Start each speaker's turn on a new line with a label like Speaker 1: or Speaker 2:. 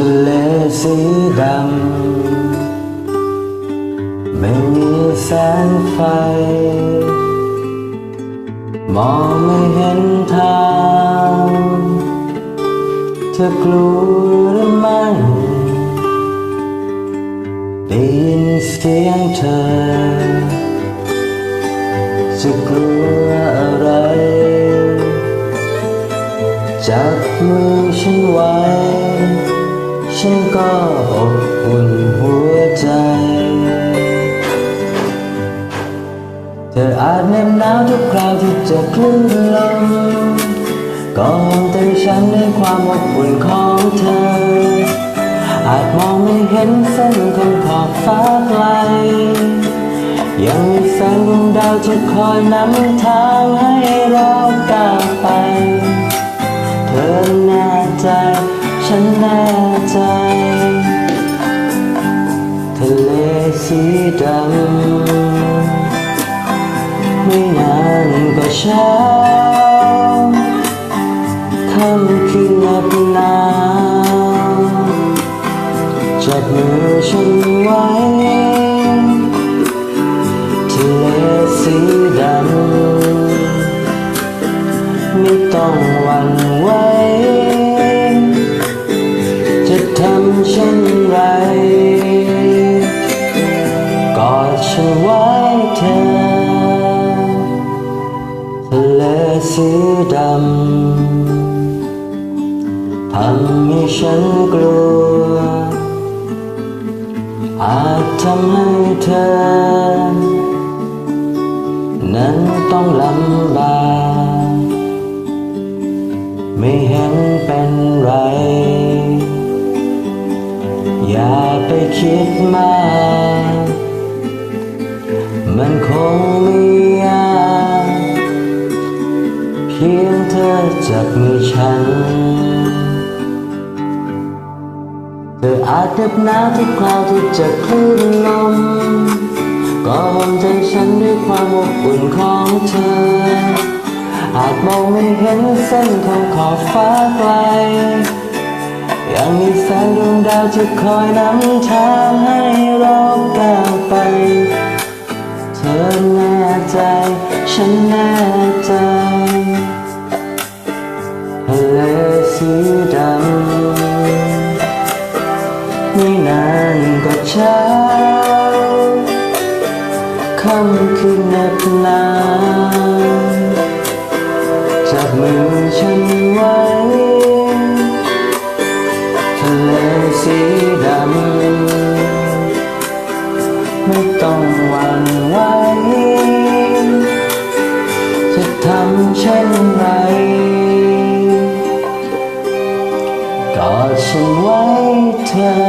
Speaker 1: ทะเลสีดำ ไม่มีแสงไฟ มองไม่เห็นทางเธอกลัวหรือไม่ได้ยินเสียงเธอจะกลัวอะไรจับมือฉันไว้ ฉันก็อบอุ่นหัวใจ เธออาจเหน็บหนาวทุกคราวที่เจะคลื่นลมก็หอมแต่ฉันด้วยความอบอุ่นของเธอ อาจมองไม่เห็นเส้นของขอบฟ้าไกล ยังมีแสงดวงดาวที่คอยนำทางให้เราก้าวไป เธอแน่ใจ ฉันแน่ใจ ทะเลสีดำไม่นานก็เช้าค่ำคืนหนักหนาวจับมือฉันไว้ ทะเลสีดำไม่ต้องหวั่นไหว ดฉันไว้เธอทะเลสีดำทำให้ฉันกลัว อาจทำให้เธอ นั้นต้องลำบากไม่เห็นเป็นไร อย่าไปคิดมาก มันคงไม่ยากเพียงเธอจับมือฉัน เธออาจเหน็บหนาวทุกคราวที่จะคลื่นลมก็หอมใจฉันด้วยความอบอุ่นของเธอ อาจมองไม่เห็นเส้นของขอบฟ้าไกลยังมีแสงดวงดาวที่คอยนำทางให้เราก้าวไป อแน่ใจ ฉันแน่ใจทะเลสีดำไม่นานก็เช้าค่ำคืนเหน็บหนาวจับมือฉันไว้ หวั่นไหวจะทำเช่นไรกอดฉันไว้เธอ